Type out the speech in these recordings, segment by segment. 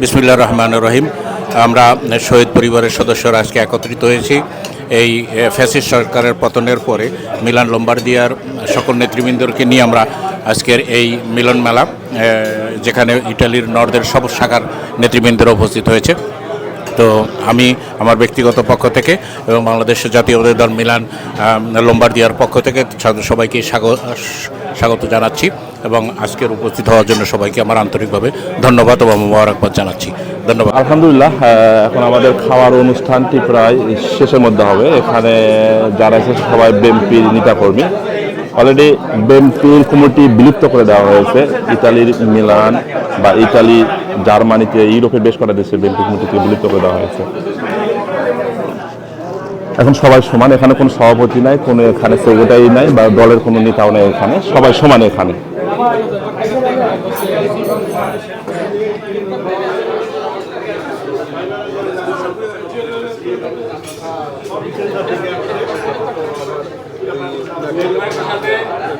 বিসমিল্লা রহমান রহিম। আমরা শহীদ পরিবারের সদস্যরা আজকে একত্রিত হয়েছি এই ফ্যাসিস্ট সরকারের পতনের পরে মিলান লম্বার্দিয়ার সকল নেতৃবৃন্দকে নিয়ে আমরা আজকের এই মিলন মেলা যেখানে ইটালির নর্দের সব শাখার নেতৃবৃন্দরা উপস্থিত হয়েছে। তো আমি আমার ব্যক্তিগত পক্ষ থেকে এবং বাংলাদেশের জাতীয়তাবাদী দল মিলান লম্বার্দিয়ার পক্ষ থেকে সবাইকে স্বাগত স্বাগত জানাচ্ছি এবং আজকের উপস্থিত হওয়ার জন্য সবাইকে আমার আন্তরিকভাবে ধন্যবাদ এবং মোবারকবাদ জানাচ্ছি। ধন্যবাদ। আলহামদুলিল্লাহ এখন আমাদের খাওয়ার অনুষ্ঠানটি প্রায় শেষের মধ্যে হবে। এখানে যারা এসেছে, সবাই বেমপির নেতাকর্মী। অলরেডি বেমপির কমিটি বিলুপ্ত করে দেওয়া হয়েছে। ইতালির মিলান বা ইতালি, জার্মানিতে ইউরোপের বেশ কটা দেশে বেমপি কমিটিকে বিলুপ্ত করে দেওয়া হয়েছে। এখন সবাই সমান, এখানে কোনো সভাপতি নাই, কোনো এখানে সেক্রেটারি নাই বা দলের কোনো নেতাও নেই এখানে, সবাই সমান এখানে।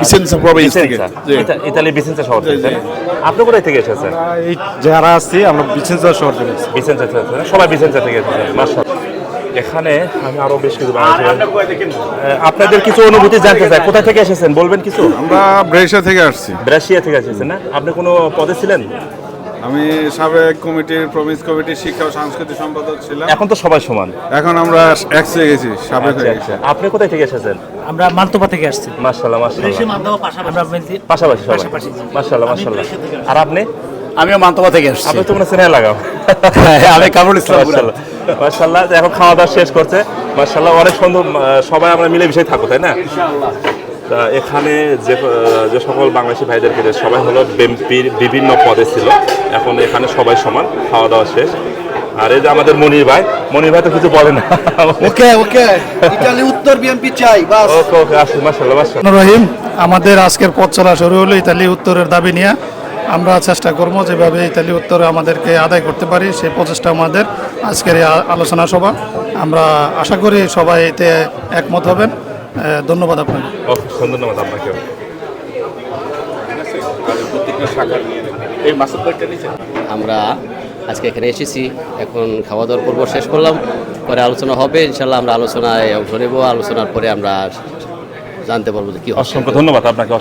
বিসেন্সা প্রভিন্স থেকে। ইতালি বিসেন্সা শহর থেকে আপনি কোথায় থেকে এসেছেন? এই যারা আছি আমরা বিসেন্সা শহর থেকে। বিসেন্সা থেকে সবাই বিসেন্সা থেকে এসেছেন মাশাআল্লাহ। এখানে আমি আরও বেশ কিছু আপনাদের কিছু অনুভূতি জানতে চাই। কোথায় থেকে এসেছেন? বলবেন কিছু? আমরা ব্রেশা থেকে আসছি। ব্রাশিয়া থেকে এসেছেন না? আপনি কোনো পদে ছিলেন? আমি সাবেক কমিটির প্রভিন্স কমিটির শিক্ষা ও সাংস্কৃতিক সম্পাদক ছিলাম। এখন তো সবাই সমান। এখন আমরা এক্স হয়ে গেছি সাবেক আচ্ছা হয়ে গেছি। আচ্ছা। আপনি কোথায় থেকে এসেছেন? আমরা মালতোপা থেকে আসছি। মাশাআল্লাহ মাশাআল্লাহ। আমরা পাশাপাশি সবাই। পাশাপাশি। মাশাআল্লাহ মাশাআল্লাহ। আর আপনি? আমিও মান্তবা থেকে আসছি। আপনি তো মনে স্নেহ লাগাও। আমি কামরুল ইসলাম। মাশাআল্লাহ মাশাআল্লাহ। এখন খাওয়া দাওয়া শেষ করছে। মাশাআল্লাহ অনেক সুন্দর সবাই আমরা মিলে বিষয় থাকব তাই না? তা এখানে যে যে সকল বাংলাদেশি ভাইদেরকে সবাই হলো বেম্পির বিভিন্ন পদে ছিল। এখন এখানে সবাই সমান। খাওয়া দাওয়া শেষ। আর এই যে আমাদের মনির ভাই মনির ভাই তো কিছু বলে না। ওকে ওকে। ইতালি উত্তর বিএমপি চাই বাস। ওকে ওকে আসুন মাশাআল্লাহ মাশাআল্লাহ। রহিম আমাদের আজকের পথ চলা শুরু হলো ইতালি উত্তরের দাবি নিয়ে। আমরা চেষ্টা করব যেভাবে ইতালি উত্তরে আমাদেরকে আদায় করতে পারি সেই প্রচেষ্টা আমাদের আজকের এই আলোচনা সভা। আমরা আশা করি সবাই এতে একমত হবেন। ধন্যবাদ আপনাকে। ধন্যবাদ আপনাকে আমরা আজকে এখানে এসেছি। এখন খাওয়া দাওয়ার পর্ব শেষ করলাম। পরে আলোচনা হবে। ইনশাল্লাহ আমরা আলোচনায় অংশ নেব। আলোচনার পরে আমরা জানতে পারব যে কি অসংখ্য ধন্যবাদ আপনাকে।